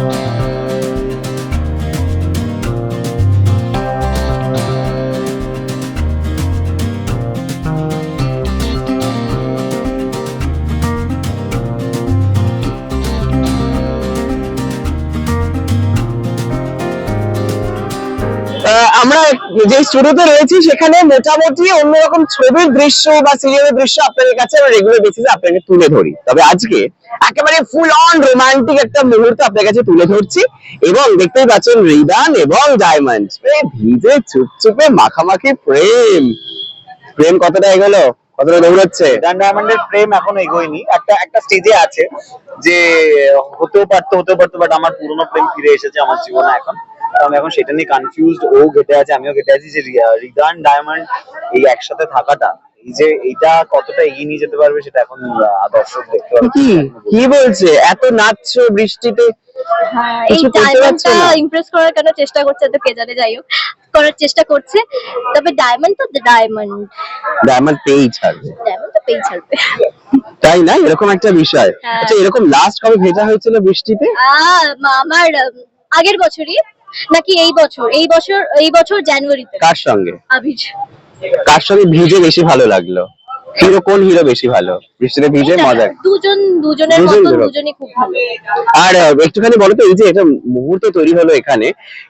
Thank you. আমরা যে স্টুডিওতে রয়েছি, সেখানে মোটামুটি অন্যরকম ছবির দৃশ্য বা সিরিয়ালের দৃশ্য আপনাদের কাছে আমরা রেগুলার বেসিসে আপনাকে তুলে ধরি। তবে আজকে একেবারে ফুল অন রোমান্টিক একটা মুহূর্ত আপনার কাছে তুলে ধরছি এবং দেখতেই পাচ্ছেন রিদান এবং ডায়মন্ড। ভিজে চুপচুপে মাখামাখি প্রেম। প্রেম কতটা এগোলো? কতটা দৌড়চ্ছে? ডান ডায়মন্ডের প্রেম এখন এগোয়নি। একটা একটা স্টেজে আছে যে হতেও পারতো হতেও পারতো বাট আমার পুরনো প্রেম ফিরে এসেছে আমার জীবনে এখন। তো আমি এখন সেটা নিয়ে কনফিউজড ও গেটে আছে আমিও গেটে আছি যে রিদান ডায়মন্ড এই একসাথে থাকাটা এই যে এটা কতটা এগিয়ে নিয়ে যেতে পারবে সেটা এখন দর্শক দেখতে পাবে কি? কি বলছে? এত নাচছো বৃষ্টিতে? হ্যাঁ এই ডায়মন্ডটা ইমপ্রেস করার কেন চেষ্টা করছে? তো কে জানে যাই হোক করার চেষ্টা করছে। তবে ডায়মন্ড তো ডায়মন্ড ডায়মন্ড পেয়েই ছাড়বে। ডায়মন্ড তো পেয়ে ছাড়বে। তাই না? এরকম একটা বিষয়। হ্যাঁ। আচ্ছা এরকম লাস্ট কবে ভেজা হয়েছিল বৃষ্টিতে? আহ, আমার আগের বছরই। নাকি এই বছর? এই বছর এই বছর জানুয়ারিতে? কার সঙ্গে? আবির। কার সঙ্গে ভিজে বেশি ভালো লাগল? হিরো কোন হিরো বেশি ভালো? বৃষ্টিতে ভিজে মজা। দুজন দুজনের মতো দুজন। দুজনই খুব ভালো। আর একটুখানি বলো তো এই যে একটা মুহূর্ত তৈরি হলো এখানে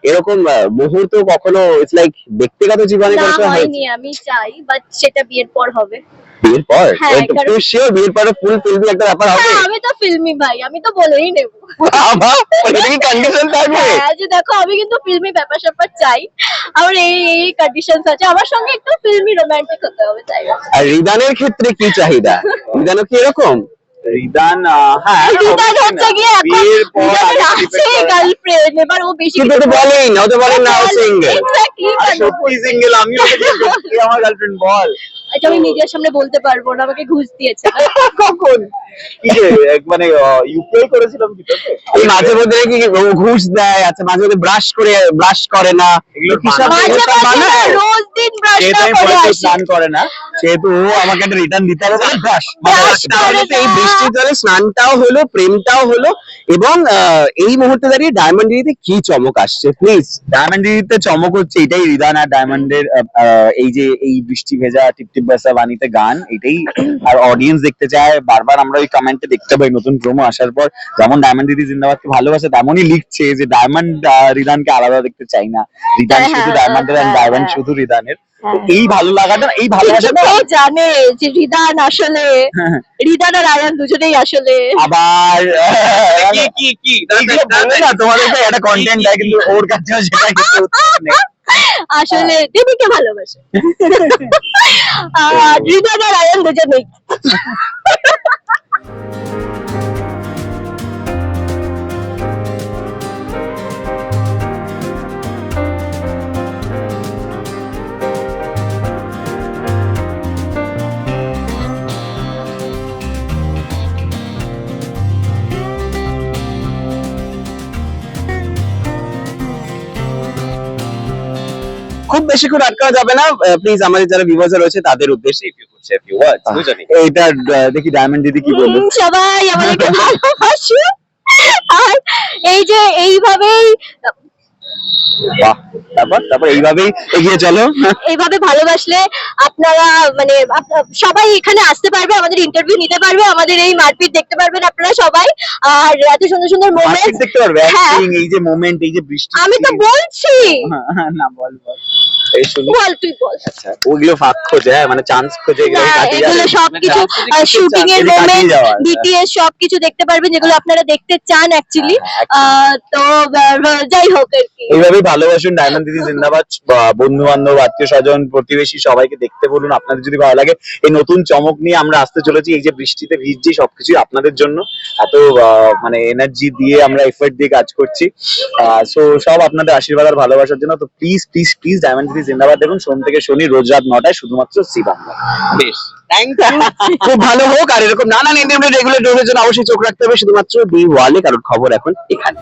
এরকম মুহূর্ত কখনো ইটস লাইক ব্যক্তিগত জীবনে না কোনো হয়নি আমি চাই বাট সেটা বিয়ের পর হবে। বিয়ের পর? হ্যাঁ, তুই শিওর বিয়ের পরে ফুল ফিল্মি একটা ব্যাপার হবে? হ্যাঁ আমি তো ফিল্মি ভাই আমি তো বলেই নেব। বাবা, এটা কি কন্ডিশন থাকবে? হ্যাঁ যে দেখো আমি কিন্তু ফিল্মি ব্যাপার স্যাপার চাই। আমার এই এই কন্ডিশনস আছে। আমার সঙ্গে একটু ফিল্মি রোমান্টিক হতে হবে চাই আর রিদানের ক্ষেত্রে কি চাহিদা? রিদানও কি এরকম? রিদান হ্যাঁ হচ্ছে গিয়ে এখন আছে গার্লফ্রেন্ড এবার ও বেশি কিন্তু বলেই না ও তো বলেন না ও সিঙ্গেল সত্যি সিঙ্গেল আমি আমার গার্লফ্রেন্ড বল। এটা আমি নিজের সামনে বলতে পারব না আমাকে ঘুষ দিয়েছে। কখন? কি যে মানে ইউপিআই করেছিলাম কি মাঝে মধ্যে ও ঘুষ দেয় আচ্ছা মাঝে মধ্যে ব্রাশ করে ব্রাশ করে না। এগুলো কি? রোজ দিন ব্রাশ করে স্নান করে না। সেহেতু ও আমাকে একটা রিটার্ন দিতে হবে ব্রাশ এই বৃষ্টির জলে স্নানটাও হলো প্রেমটাও হলো এবং আহ, এই মুহূর্তে দাঁড়িয়ে ডায়মন্ড ডিগ্রিতে কি চমক আসছে? প্লিজ ডায়মন্ড দিদিতে চমক হচ্ছে এটাই রিদান আর ডায়মন্ডের এই যে এই বৃষ্টি ভেজা টিপটিপ বাসা বানিতে গান এটাই আর অডিয়েন্স দেখতে চায়। বারবার আমরা ওই কমেন্টে দেখতে পাই নতুন প্রোমো আসার পর। যেমন ডায়মন্ড দিদি জিন্দাবাদকে ভালোবাসে তেমনই লিখছে যে ডায়মন্ড রিদানকে আলাদা দেখতে চাই না। রিদান হ্যাঁ, শুধু ডায়মন্ডের হ্যাঁ, ডায়মন্ড হ্যাঁ। শুধু রিদানের। এই ভালো লাগাটা এই ভালোবাসাটা জানে যে রিদান আসলে রিদান আর আয়ান দুজনেই আসলে আবার কি কি কি না একটা কন্টেন্ট দেয় কিন্তু ওর কাছেও সেটা কিছু নেই। আসলে দিদিকে ভালোবাসে। আর রিদান আর আয়ান দুজনেই। খুব বেশিক্ষণ আটকানো যাবে না। প্লিজ আমাদের যারা ভিউয়ার্স রয়েছে তাদের উদ্দেশ্যে say a few words, এইটা দেখি ডায়মন্ড দিদি কি বলবে সবাই আমাদেরকে ভালোবাসে। আর এই যে এইভাবেই বাহ তারপর তারপর এইভাবেই এগিয়ে চলো। এইভাবে ভালোবাসলে আপনারা মানে সবাই এখানে আসতে পারবে আমাদের ইন্টারভিউ নিতে পারবে আমাদের এই মারপিট দেখতে পারবেন আপনারা সবাই। আর এত সুন্দর সুন্দর মোমেন্ট দেখতে পারবে হ্যাঁ। এই যে মোমেন্ট এই যে বৃষ্টি আমি তো বলছি। না বল বল। এই শুনি। বল তুই বল। আচ্ছা ওগুলো ফাঁক খোঁজে হ্যাঁ, মানে চান্স খোঁজে এগুলো না, এগুলো সবকিছু মানে chance যদি শুটিং এর মোমেন্ট বিটিএস সবকিছু দেখতে পারবেন যেগুলো আপনারা দেখতে চান অ্যাকচুয়ালি হ্যাঁ, তো যাই হোক আর কি। এইভাবেই ভালোবাসুন ডায়মন্ড দিদি জিন্দাবাদ বন্ধু বান্ধব আত্মীয় স্বজন প্রতিবেশী সবাইকে দেখতে বলুন। আপনাদের যদি ভালো লাগে এই নতুন চমক নিয়ে আমরা আসতে চলেছি। এই যে বৃষ্টিতে ভিজছি সবকিছুই আপনাদের জন্য। এত আহ, মানে এনার্জি দিয়ে আমরা এফোর্ট দিয়ে কাজ করছি। সো সব আপনাদের আশীর্বাদ আর ভালোবাসার জন্য। তো প্লিজ প্লিজ প্লিজ ডায়মন্ড দিদি জিন্দাবাদ দেখুন। সোম থেকে শনি রোজ রাত নটায় শুধুমাত্র সি বাংলা। বেশ। খুব ভালো হোক, আর এরকম নানান ইন্টারভিউ রেগুলার জন্য অবশ্যই চোখ রাখতে হবে। শুধুমাত্র বি ওয়ালে কারোর খবর এখন এখানে